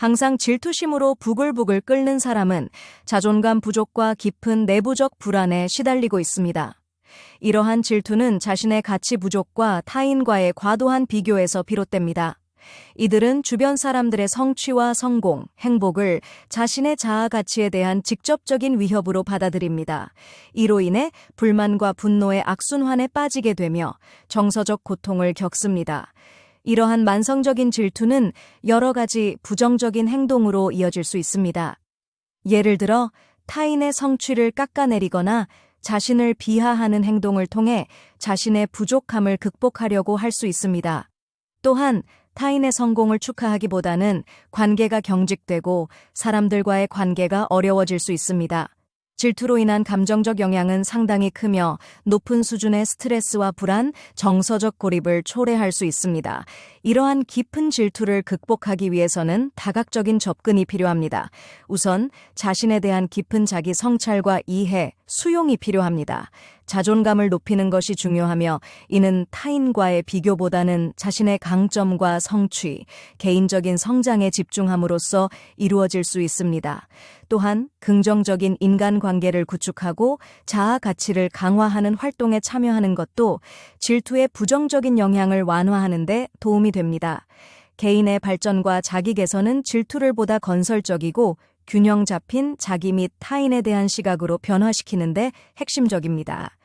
항상 질투심으로 부글부글 끓는 사람은 자존감 부족과 깊은 내부적 불안에 시달리고 있습니다. 이러한 질투는 자신의 가치 부족과 타인과의 과도한 비교에서 비롯됩니다. 이들은 주변 사람들의 성취와 성공, 행복을 자신의 자아 가치에 대한 직접적인 위협으로 받아들입니다. 이로 인해 불만과 분노의 악순환에 빠지게 되며 정서적 고통을 겪습니다. 이러한 만성적인 질투는 여러 가지 부정적인 행동으로 이어질 수 있습니다. 예를 들어 타인의 성취를 깎아내리거나 자신을 비하하는 행동을 통해 자신의 부족함을 극복하려고 할 수 있습니다. 또한 타인의 성공을 축하하기보다는 관계가 경직되고 사람들과의 관계가 어려워질 수 있습니다. 질투로 인한 감정적 영향은 상당히 크며 높은 수준의 스트레스와 불안, 정서적 고립을 초래할 수 있습니다. 이러한 깊은 질투를 극복하기 위해서는 다각적인 접근이 필요합니다. 우선 자신에 대한 깊은 자기 성찰과 이해, 수용이 필요합니다. 자존감을 높이는 것이 중요하며 이는 타인과의 비교보다는 자신의 강점과 성취, 개인적인 성장에 집중함으로써 이루어질 수 있습니다. 또한 긍정적인 인간관계를 구축하고 자아 가치를 강화하는 활동에 참여하는 것도 질투의 부정적인 영향을 완화하는 데 도움이 됩니다. 개인의 발전과 자기 개선은 질투를 보다 건설적이고 균형 잡힌 자기 및 타인에 대한 시각으로 변화시키는데 핵심적입니다.